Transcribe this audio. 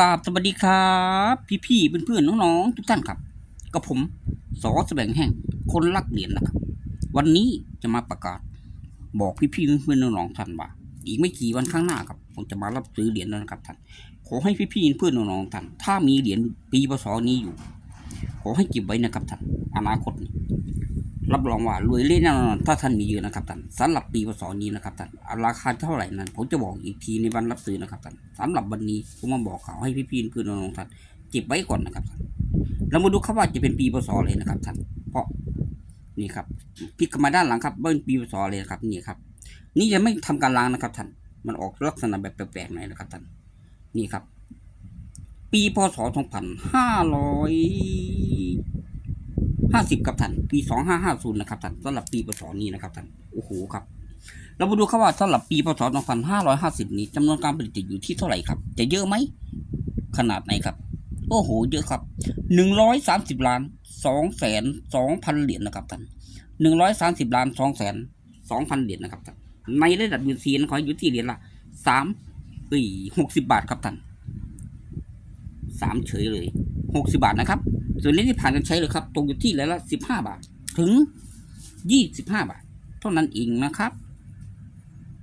กราบสวัสดีครับ พี่ๆเพื่อนๆน้องๆ ทุกท่านครับกับผมสอสแสวงแห่งคนรักเหรียญนะครับ วันนี้จะมาประกาศ บอกพี่ๆเพื่อนๆน้องๆท่านว่าอีกไม่กี่วันข้างหน้าครับผมจะมารับซื้อเหรียญแล้วนะครับท่านขอให้พี่ๆเพื่อนๆน้องๆท่านถ้ามีเหรียญปีพศนี้อยู่ ขอให้เก็บไว้นะครับท่านอนาคตนี้ รับรองว่า รวยเล่นแน่นอนถ้าท่านมีเยอะนะครับท่านสำหรับปีพศนี้นะครับท่านราคาเท่าไหร่นั้นผมจะบอกอีกทีในวันรับซื้อนะครับท่านสำหรับวันนี้ผมมาบอกข่าวให้พี่ๆเพื่อนน้องท่านเก็บไว้ก่อนนะครับท่านเรามาดูครับว่าจะเป็นปีพศอะไรนะครับท่านเพราะนี่ครับพลิกมาด้านหลังครับเป็นปีพศอะไรนะครับนี่ครับ นี่จะไม่ทำการล้างนะครับท่านมันออกลักษณะแบบแปลกๆหน่อยนะครับท่านนี่ครับ ปีพศสองพันห้าร้อย ห้าสิบครับท่านปีสองห้าห้าศูนย์นะครับท่านสำหรับปีพศนี้นะครับท่านโอ้โหครับเรามาดูครับว่าสำหรับปีพศสองพันห้าร้อยห้าสิบนี้จำนวนการผลิตอยู่ที่เท่าไหร่ครับ จะเยอะไหมขนาดไหนครับ โอ้โห เยอะครับหนึ่งร้อยสามสิบล้านสองแสนสองพันเหรียญนะครับท่านหนึ่งร้อยสามสิบล้านสองแสนสองพันเหรียญนะครับท่านในระดับยูซีนขออยู่ที่เหรียญละสามเอ้ยหกสิบบาทครับท่านสามเฉยเลยหกสิบาทนะครับ ส่วนนี้ที่ผ่านการใช้เลยครับ ตกอยู่ที่แล้วละสิบห้าบาท ถึงยี่สิบห้าบาท เท่านั้นเองนะครับ